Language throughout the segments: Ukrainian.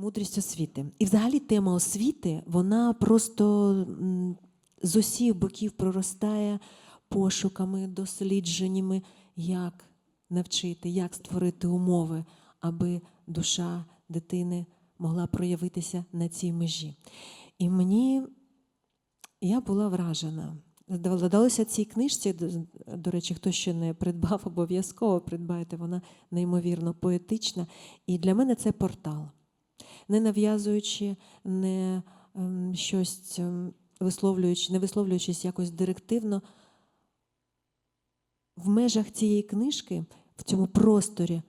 Мудрість освіти. І взагалі тема освіти, вона просто з усіх боків проростає пошуками, дослідженнями, як навчити, як створити умови, аби душа дитини могла проявитися на цій межі. І мені я була вражена. Додалося цій книжці, до- речі, хто ще не придбав, обов'язково придбайте, вона неймовірно поетична. І для мене це портал. Не нав'язуючи, не ем, щось ем, висловлюючи, не висловлюючись якось директивно. В межах цієї книжки, в цьому просторі,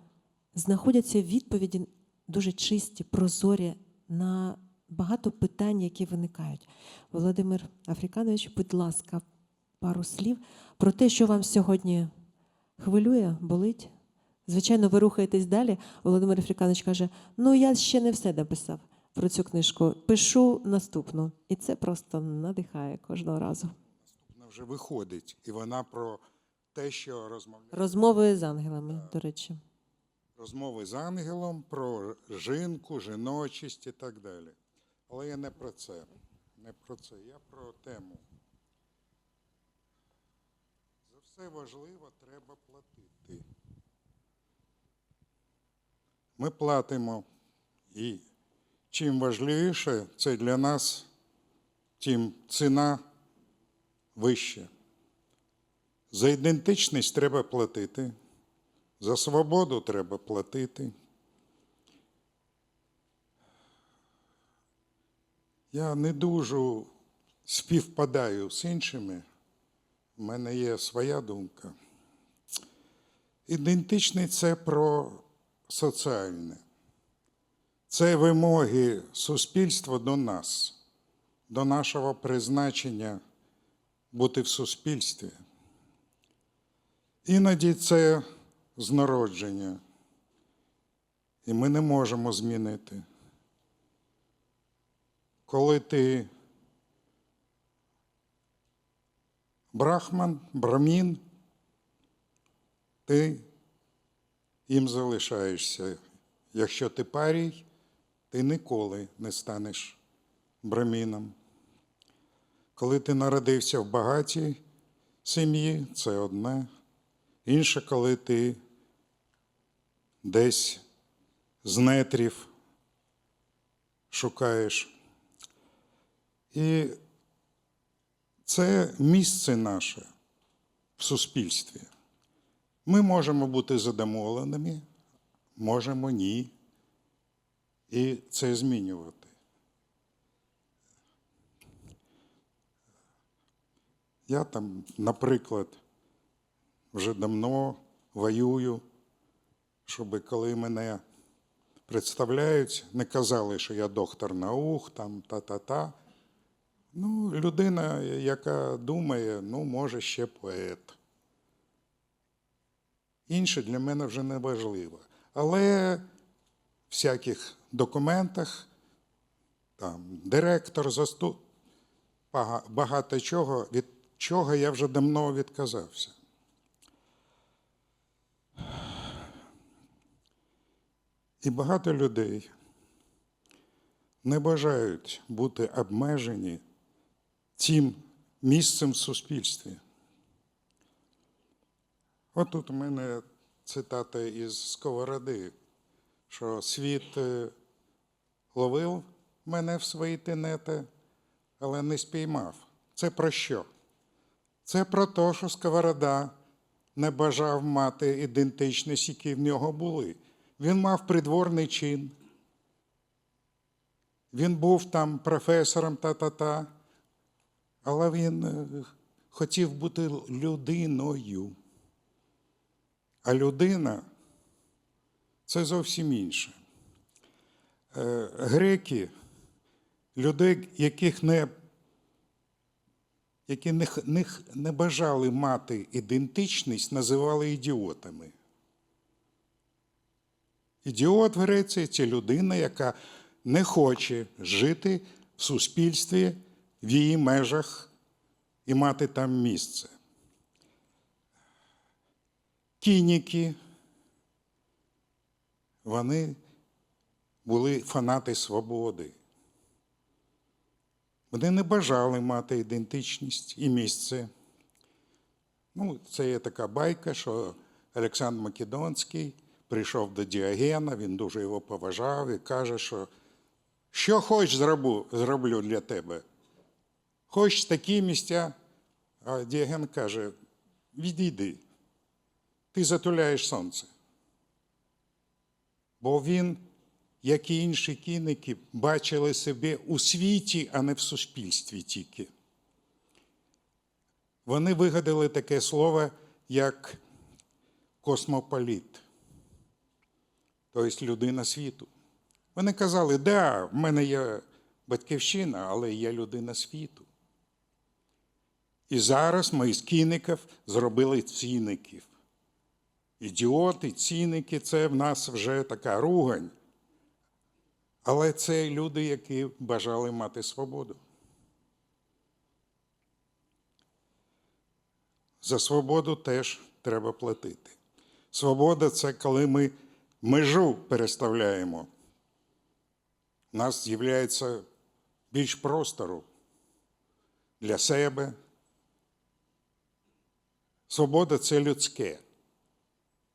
знаходяться відповіді дуже чисті, прозорі на багато питань, які виникають. Володимир Африканович, будь ласка, пару слів про те, що вам сьогодні хвилює, болить. Звичайно, ви рухаєтесь далі. Володимир Африканович каже: ну я ще не все написав про цю книжку. Пишу наступну. І це просто надихає кожного разу. Вона вже виходить, і вона про те, що розмовляє Розмови з ангелами, до речі. розмови з ангелом, про жінку, жіночість і так далі. Але я не про це. Не про це. Я про тему. За все важливо треба платити. Ми платимо, і чим важливіше це для нас, тим ціна вища. За ідентичність треба платити, за свободу треба платити. Я не дуже співпадаю з іншими. У мене є своя думка. Ідентичність це про соціальне. Це вимоги суспільства до нас, до нашого призначення бути в суспільстві. Іноді це з народження, і ми не можемо змінити. Коли ти брахман, брамін, ти їм залишаєшся. Якщо ти парій, ти ніколи не станеш браміном. Коли ти народився в багатій сім'ї, це одне. Інше, коли ти десь з нетрів шукаєш. І це місце наше в суспільстві. Ми можемо бути задоволеними, можемо ні. І це змінювати. Я там, наприклад, вже давно воюю, щоб коли мене представляють, не казали, що я доктор наук, там та-та-та. Ну, людина, яка думає, ну, може, ще поет. Інше для мене вже не важливо. Але в всяких документах, там, директор, заступ, багато чого, від чого я вже давно відказався. І багато людей не бажають бути обмежені цим місцем в суспільстві. От тут у мене цитата із Сковороди, що світ е, ловив мене в свої тенети, але не спіймав. Це про що? Це про те, що Сковорода не бажав мати ідентичність, які в нього були. Він мав придворний чин. Він був там професором та-та-та, але він е, хотів бути людиною. А людина це зовсім інше. Е, Греки, людей, яких не, які не, не, не бажали мати ідентичність, називали ідіотами. Ідіот в Греції це людина, яка не хоче жити в суспільстві в її межах і мати там місце. Кініки, вони були фанати свободи. Вони не бажали мати ідентичність і місце. Ну, це є така байка, що Олександр Македонський прийшов до Діогена, він дуже його поважав і каже, що що хоч зроблю, зроблю для тебе. Хоч такі місця, а Діоген каже: відійди, ти затуляєш сонце. Бо він, як і інші кінники, бачили себе у світі, а не в суспільстві тільки. Вони вигадали таке слово, як космополіт, тобто людина світу. Вони казали, да, в мене є батьківщина, але я людина світу. І зараз ми з кіників зробили ціників. Ідіоти, ціники це в нас вже така ругань. Але це люди, які бажали мати свободу. За свободу теж треба платити. Свобода це коли ми межу переставляємо. У нас з'являється більш простору для себе. Свобода це людське.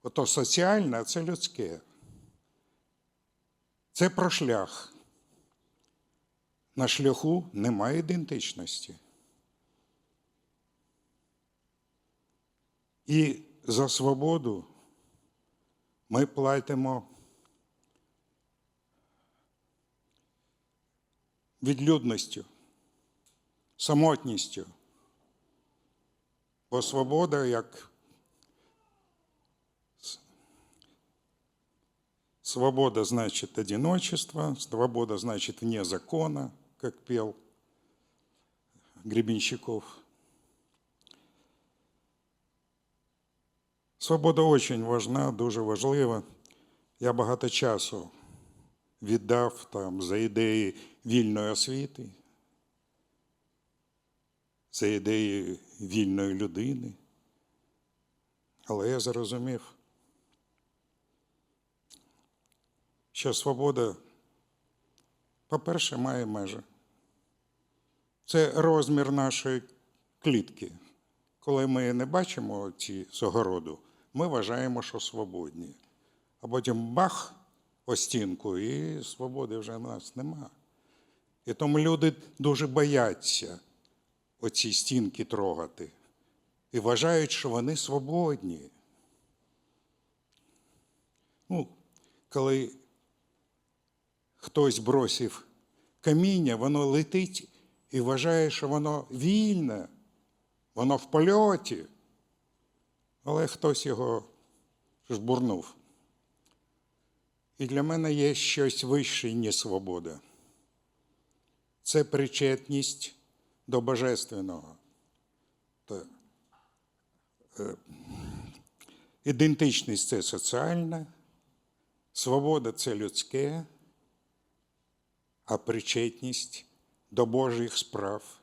Ото соціальне, це людське. Це про шлях. На шляху немає ідентичності. І за свободу ми платимо відлюдністю, самотністю. Бо свобода як Свобода значит одиночество, свобода значит вне закона, как пел Гребенщиков. Свобода очень важна, дуже важлива. Я багато часу віддав там за ідеї вільної освіти, за ідеї вільної людини. Але я зрозумів, що свобода, по-перше, має межі. Це розмір нашої клітки. Коли ми не бачимо ці з огороду, ми вважаємо, що свободні. А потім бах о стінку, і свободи вже в нас нема. І тому люди дуже бояться оці стінки трогати і вважають, що вони свободні. Ну, коли хтось бросив каміння, воно летить і вважає, що воно вільне, воно в польоті, але хтось його жбурнув. І для мене є щось вище, ніж свобода. Це причетність до Божественного. Е, Ідентичність це соціальна, свобода це людське, а причетність до Божих справ,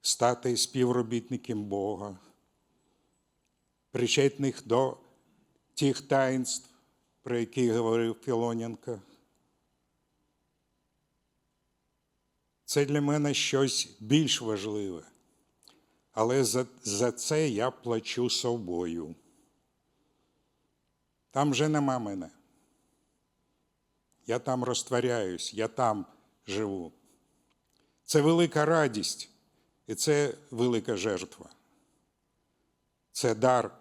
стати співробітником Бога, причетних до тих таїнств, про які говорив Філоненко. Це для мене щось більш важливе, але за, за це я плачу собою. Там вже нема мене. Я там розтворяюсь, я там живу. Це велика радість і це велика жертва. Це дар,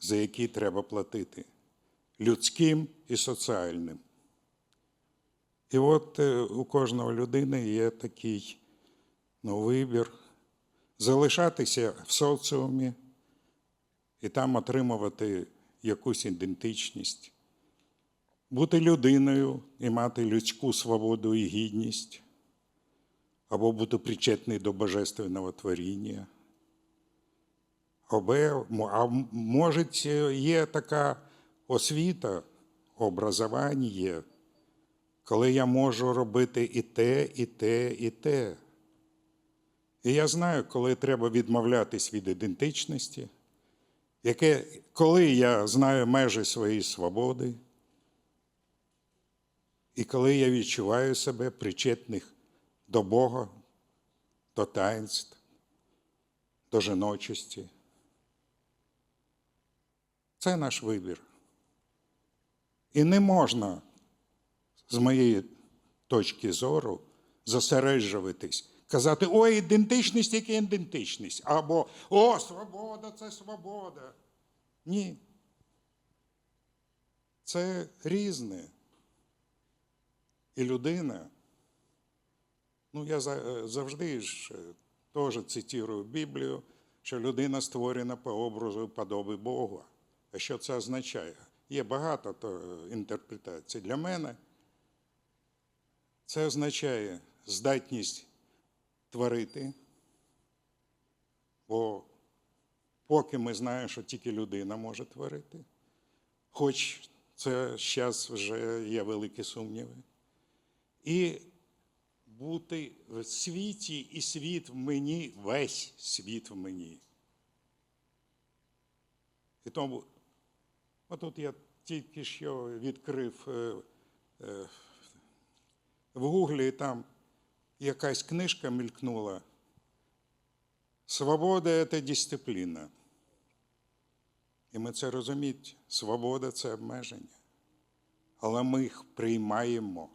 за який треба платити людським і соціальним. І от е, у кожного людини є такий ну, вибір залишатися в соціумі і там отримувати якусь ідентичність, бути людиною і мати людську свободу і гідність, або бути причетний до божественного творіння. А може, є така освіта, образування коли я можу робити і те, і те, і те. І я знаю, коли треба відмовлятись від ідентичності, яке, коли я знаю межі своєї свободи, І коли я відчуваю себе причетних до Бога, до таїнств, до жіночості, це наш вибір. І не можна, з моєї точки зору, зосереджуватись, казати, ой, ідентичність тільки ідентичність, або О, свобода це свобода. Ні. Це різне. І людина. Ну, я завжди ж е, теж цитую Біблію, що людина створена по образу подоби Бога. А що це означає? Є багато е, інтерпретацій. Для мене це означає здатність творити, бо поки ми знаємо, що тільки людина може творити, хоч це зараз вже є великі сумніви. І бути в світі, і світ в мені, весь світ в мені. І тому, отут я тільки що відкрив е, е, в Гуглі, і там якась книжка мількнула. Свобода це дисципліна. І ми це розуміємо. Свобода це обмеження. Але ми їх приймаємо.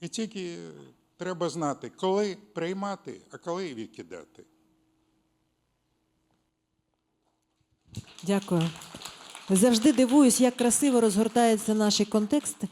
І тільки треба знати, коли приймати, а коли відкидати. Дякую. Завжди дивуюсь, як красиво розгортається наш контексти.